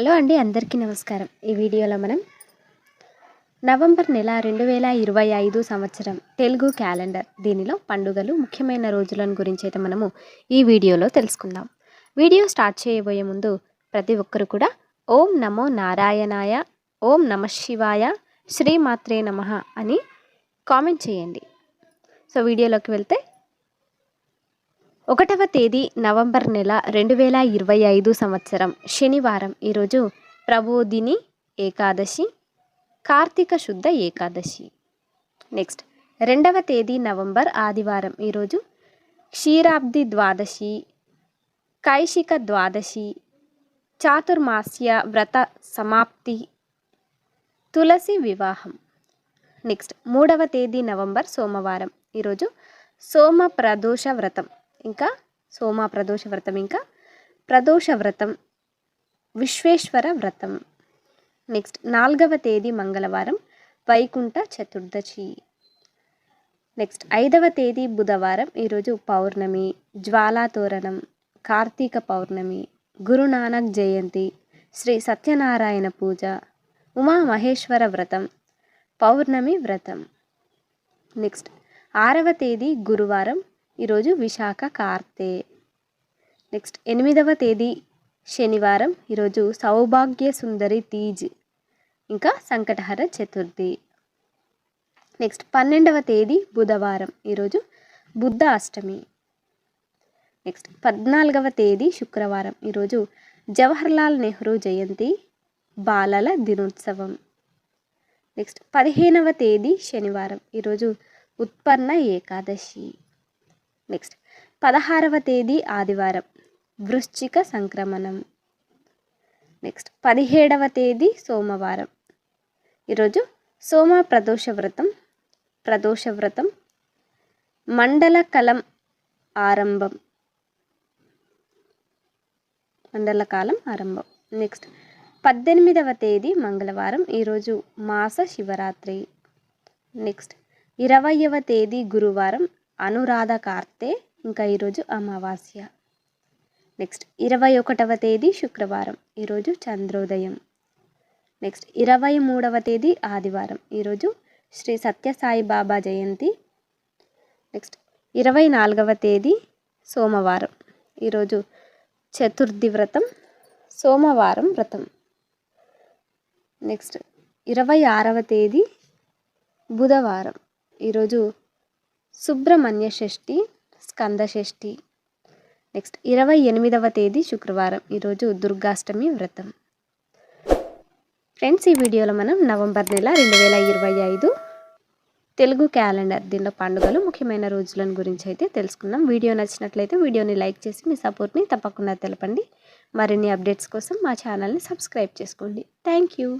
Hello అండి అందరికీ నమస్కారం. ఈ వీడియోలో మనం నవంబర్ నెల రెండు వేల ఇరవై ఐదు సంవత్సరం తెలుగు క్యాలెండర్ దీనిలో పండుగలు ముఖ్యమైన రోజులను గురించి అయితే మనము ఈ వీడియోలో తెలుసుకుందాం. వీడియో స్టార్ట్ చేయబోయే ముందు ప్రతి ఒక్కరు కూడా ఓం నమో నారాయణాయ ఓం నమ శివాయ శ్రీమాత్రే నమ అని కామెంట్ చేయండి. సో వీడియోలోకి వెళ్తే ఒకటవ తేదీ నవంబర్ నెల రెండు వేల ఇరవై ఐదు సంవత్సరం శనివారం. ఈరోజు ప్రబోధిని ఏకాదశి కార్తీక శుద్ధ ఏకాదశి. నెక్స్ట్ రెండవ తేదీ నవంబర్ ఆదివారం. ఈరోజు క్షీరాబ్ది ద్వాదశి కైశిక ద్వాదశి చాతుర్మాస్య వ్రత సమాప్తి తులసి వివాహం. నెక్స్ట్ మూడవ తేదీ నవంబర్ సోమవారం. ఈరోజు సోమ ప్రదోష వ్రతం. ఇంకా సోమ ప్రదోష వ్రతం ఇంకా. ప్రదోష వ్రతం విశ్వేశ్వర వ్రతం. నెక్స్ట్ నాలుగవ తేదీ మంగళవారం వైకుంఠ చతుర్దశి. నెక్స్ట్ ఐదవ తేదీ బుధవారం ఈరోజు పౌర్ణమి జ్వాలాతోరణం కార్తీక పౌర్ణమి గురునానక్ జయంతి శ్రీ సత్యనారాయణ పూజ ఉమా మహేశ్వర వ్రతం పౌర్ణమి వ్రతం. నెక్స్ట్ ఆరవ తేదీ గురువారం ఈరోజు విశాఖ కార్తె. నెక్స్ట్ ఎనిమిదవ తేదీ శనివారం ఈరోజు సౌభాగ్య సుందరి తీజ్ ఇంకా సంకటహర చతుర్థి. నెక్స్ట్ పన్నెండవ తేదీ బుధవారం ఈరోజు బుద్ధ అష్టమి. నెక్స్ట్ పద్నాలుగవ తేదీ శుక్రవారం ఈరోజు జవహర్లాల్ నెహ్రూ జయంతి బాలల దినోత్సవం. నెక్స్ట్ పదిహేనవ తేదీ శనివారం ఈరోజు ఉత్పన్న ఏకాదశి. నెక్స్ట్ పదహారవ తేదీ ఆదివారం. వృశ్చిక సంక్రమణం. నెక్స్ట్ పదిహేడవ తేదీ సోమవారం. ఈరోజు సోమ ప్రదోష వ్రతం ప్రదోష వ్రతం మండల కలం ఆరంభం. మండలకాలం ఆరంభం. నెక్స్ట్ పద్దెనిమిదవ తేదీ మంగళవారం. ఈరోజు మాస శివరాత్రి. నెక్స్ట్ ఇరవయవ తేదీ గురువారం. అనురాధ కార్తె ఇంకా ఈరోజు అమావాస్య. నెక్స్ట్ ఇరవై ఒకటవ తేదీ శుక్రవారం ఈరోజు చంద్రోదయం. నెక్స్ట్ ఇరవై మూడవ తేదీ ఆదివారం ఈరోజు శ్రీ సత్యసాయి బాబా జయంతి. నెక్స్ట్ ఇరవై నాలుగవ తేదీ సోమవారం ఈరోజు చతుర్థి వ్రతం సోమవారం వ్రతం. నెక్స్ట్ ఇరవై ఆరవ తేదీ బుధవారం ఈరోజు సుబ్రహ్మణ్య షష్ఠి స్కంద షష్ఠి. నెక్స్ట్ ఇరవై ఎనిమిదవ తేదీ శుక్రవారం. ఈరోజు దుర్గాష్టమి వ్రతం. ఫ్రెండ్స్ ఈ వీడియోలో మనం నవంబర్ నెల రెండు వేల ఇరవై ఐదు తెలుగు క్యాలెండర్ దీనిలో పండుగలు ముఖ్యమైన రోజులను గురించి అయితే తెలుసుకుందాం. వీడియో నచ్చినట్లయితే వీడియోని లైక్ చేసి మీ సపోర్ట్ని తప్పకుండా తెలపండి. మరిన్ని అప్డేట్స్ కోసం మా ఛానల్ని సబ్స్క్రైబ్ చేసుకోండి. Thank you